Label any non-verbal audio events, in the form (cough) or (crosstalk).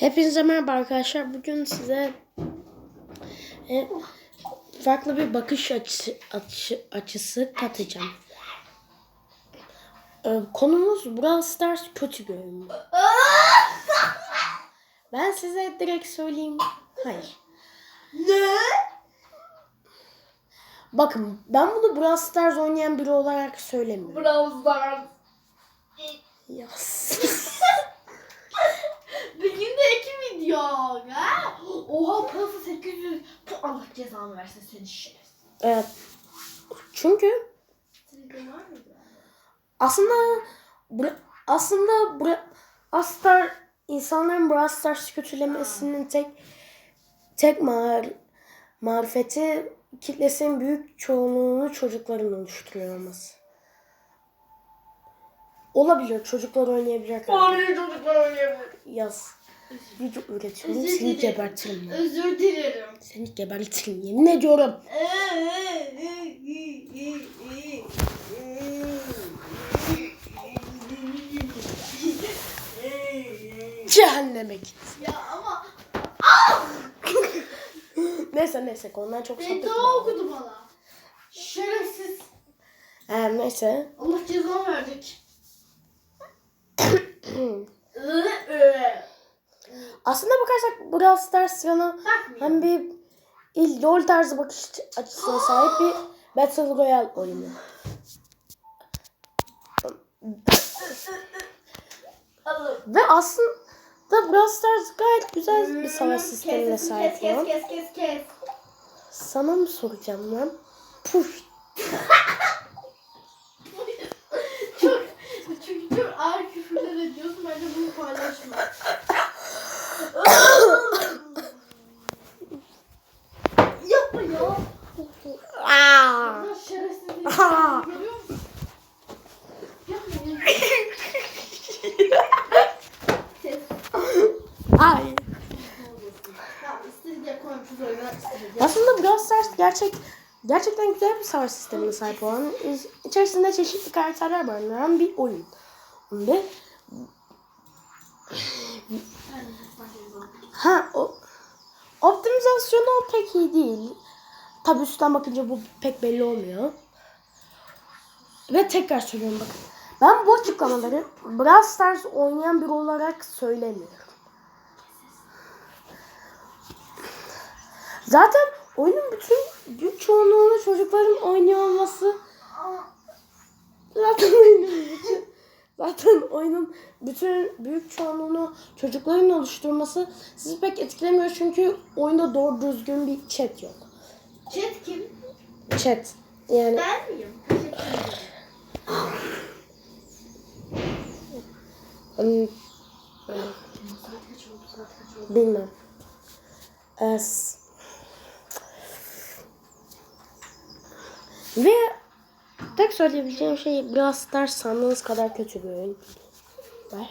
Hepinize merhaba arkadaşlar. Bugün size e, farklı bir bakış açısı, açı- açısı katacağım. E, konumuz Brawl Stars kötü bir oyun? Ben size direkt söyleyeyim. Hayır. Ne? Bakın ben bunu Brawl Stars oynayan biri olarak söylemiyorum. Brawl Stars. Yas. Bir günde iki video. Ha? Oha parası 800. Puh, Allah cezanı versin seni şerefsiz. Evet. Çünkü aslında aslında Astar insanların Brawl Stars kötülemesinin tek tek mar marifeti kitlesinin büyük çoğunluğunu çocukların oluşturuyor olması. Olabilir. Çocuklar oynayabilir. Hayır çocuklar oynayabilir. Yaz. Video üretiyorum. Özür Seni dilerim. gebertirim. ben. Özür dilerim. Seni gebertirim. Yemin ediyorum. Cehenneme git. ya ama Neyse neyse konudan çok sohbet beddua okudu bana. Şerefsiz. Ee, neyse. Allah cezanı verecek. (coughs) Aslında bakarsak Brawl Stars yana hem bir il LoL tarzı bakış açısına sahip bir Battle Royale oyunu. Ve aslında Brawl Stars gayet güzel bir savaş sistemine sahip Kes olan. kes kes kes. Sana mı soracağım lan? Push. (laughs) çok çünkü çok ağır küfürler ediyorsun. Bence bunu paylaşma. Yapma ya. Aa! Allah şerefsizliği Aha. görüyor musun? Ya. Ses. Ay. Aslında Brawl Stars gerçek gerçekten güzel bir savaş sistemine sahip olan, içerisinde çeşitli karakterler barındıran bir oyun. Ve ha o optimizasyonu pek iyi değil. Tabi üstten bakınca bu pek belli olmuyor. Ve tekrar söylüyorum bakın. Ben bu açıklamaları Brawl Stars oynayan biri olarak söylemiyorum. Zaten oyunun bütün büyük çoğunluğunu çocukların oynuyor olması zaten oyunun bütün zaten oyunun bütün büyük çoğunluğunu çocukların oluşturması sizi pek etkilemiyor çünkü oyunda doğru düzgün bir chat yok. Chat kim? Chat yani Ben miyim? Oldu? bilmem. Es. Ve tek söyleyebileceğim şey Brawl Stars sandığınız kadar kötü bir oyun. Bye.